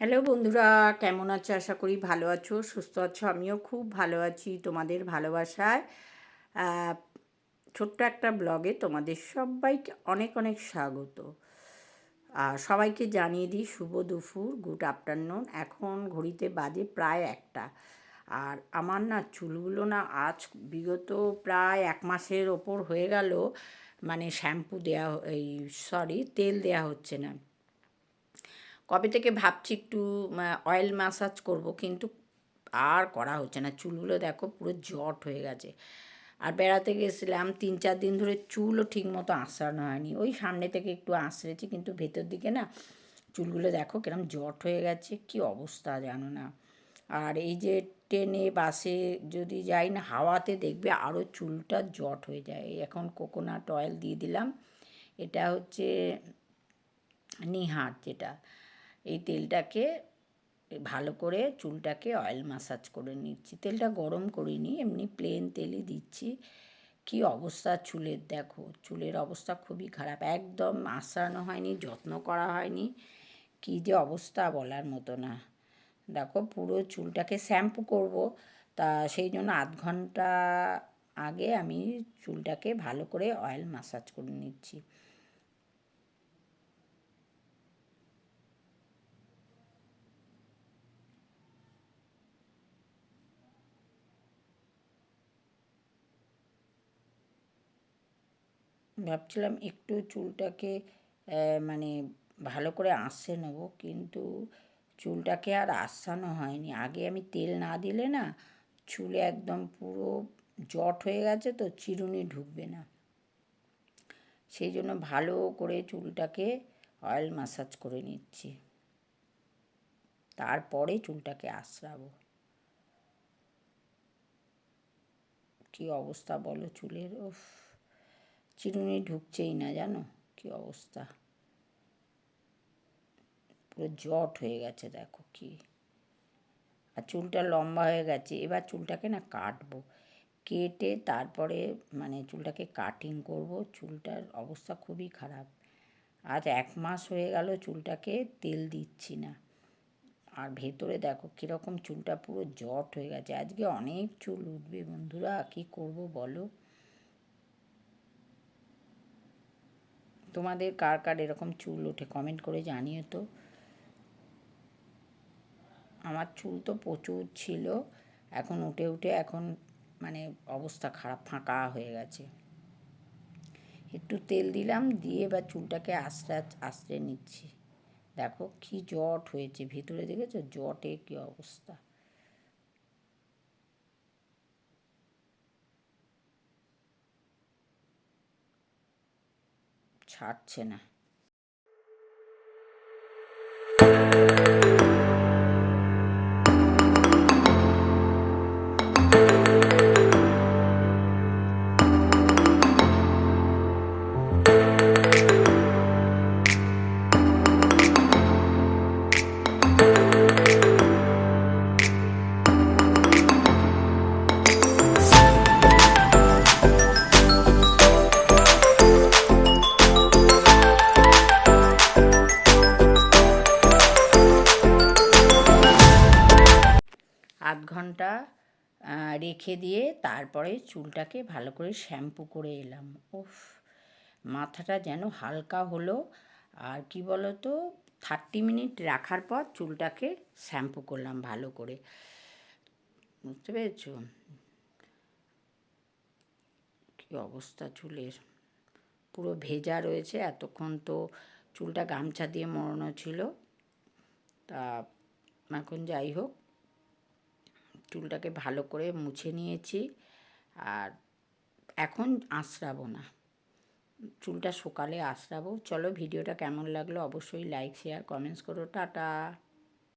Hello বন্ধুরা, কেমন আছো? আশা করি ভালো আছো, সুস্থ আছো, আমিও খুব ভালো আছি তোমাদের ভালোবাসায়। ছোট্ট একটা ব্লগে তোমাদের সবাইকে অনেক অনেক স্বাগত। আর সবাইকে জানিয়ে দিই শুভ দুপুর, গুড আফটারনুন। এখন ঘড়িতে বাজে প্রায় একটা। আর আমার না চুলগুলো না আজ বিগত প্রায় এক মাসের ওপর হয়ে গেল। মানে শ্যাম্পু দেওয়া এই, সরি, তেল দেওয়া হচ্ছে না। কবে থেকে ভাবছি একটু অয়েল ম্যাসাজ করব, কিন্তু আর করা হচ্ছে না। চুলগুলো দেখো পুরো জট হয়ে গেছে। আর বেড়াতে গেছিলাম, তিন চার দিন ধরে চুলও ঠিক মতো আঁচড়ানো হয়নি। ওই সামনে থেকে একটু আঁচড়েছি, কিন্তু ভেতর দিকে না চুলগুলো দেখো কিরম জট হয়ে গেছে, কি অবস্থা জানো না। আর এই যে ট্রেনে বাসে যদি যাই না, হাওয়াতে দেখবে আরও চুলটা জট হয়ে যায়। এখন কোকোনাট অয়েল দিয়ে দিলাম। এটা হচ্ছে নিহার যেটা। এই তেলটাকে ভালো করে চুলটাকে অয়েল মাসাজ করে নিচ্ছি। তেলটা গরম করিনি এমনি প্লেন তেলই দিচ্ছি। কি অবস্থা চুলের দেখো, চুলের অবস্থা খুবই খারাপ। একদম আশ্রানো হয়নি, যত্ন করা হয়নি। কি যে অবস্থা বলার মতো না। দেখো পুরো চুলটাকে শ্যাম্পু করব, তা সেই জন্য আধ ঘণ্টা আগে আমি চুলটাকে ভালো করে অয়েল মাসাজ করে নিচ্ছি। ভাবছিলাম একটু চুলটাকে মানে ভালো করে আঁচড়ে নেব, কিন্তু চুলটাকে আর আসানো হয়নি। আগে আমি তেল না দিলে না চুলে একদম পুরো জট হয়ে গেছে তো চিরুনি ঢুকবে না। সেই জন্য ভালো করে চুলটাকে অয়েল মাসাজ করে নিচ্ছি। তারপরে চুলটাকে আশ্রাবো কি অবস্থা বলো চুলের? উফ। চিরুনি ঢুকছেই না, জানো? কি অবস্থা? পুরো জট হয়ে গেছে, দেখো কি। আর চুলটা লম্বা হয়ে গেছে, এবার চুলটাকে না কাটবো। কেটে তারপরে মানে চুলটাকে কাটিং করব, চুলটার অবস্থা খুবই খারাপ। আজ এক মাস হয়ে গেল চুলটাকে তেল দিচ্ছি না। আর ভেতরে দেখো কীরকম চুলটা পুরো জট হয়ে গেছে। আজকে অনেক চুল উঠবে বন্ধুরা, কী করব বলো? তোমাদের কার কার এরকম চুল ওঠে? কমেন্ট করে জানিও তো। আমার চুল তো প্রচুর ছিল। এখন উঠে উঠে এখন মানে অবস্থা খারাপ, ফাঁকা হয়ে গেছে। একটু তেল দিলাম, দিয়ে এবার চুলটাকে আস্তে আস্তে নিচ্ছি। দেখো কি জট হয়েছে। ভিতরে দেখেছ? জটে কি অবস্থা। ছাড়ছে না। ঘণ্টা রেখে দিয়ে তারপরে চুলটাকে ভালো করে শ্যাম্পু করে এলাম। উফ, মাথাটা যেন হালকা হলো আর কি বলো তো থার্টি মিনিট রাখার পর চুলটাকে শ্যাম্পু করলাম ভালো করে। বুঝতে পেরেছ? কী অবস্থা চুলের? পুরো ভেজা রয়েছে, এতক্ষণ তো চুলটা গামছা দিয়ে মরানো ছিল। তা, এখন যাই হোক চুলটাকে ভালো করে মুছে নিয়েছি। আর এখন আঁচড়াবো না। চুলটা সকালে আঁচড়াবো। চলো ভিডিওটা কেমন লাগল অবশ্যই লাইক শেয়ার কমেন্টস করো। টাটা!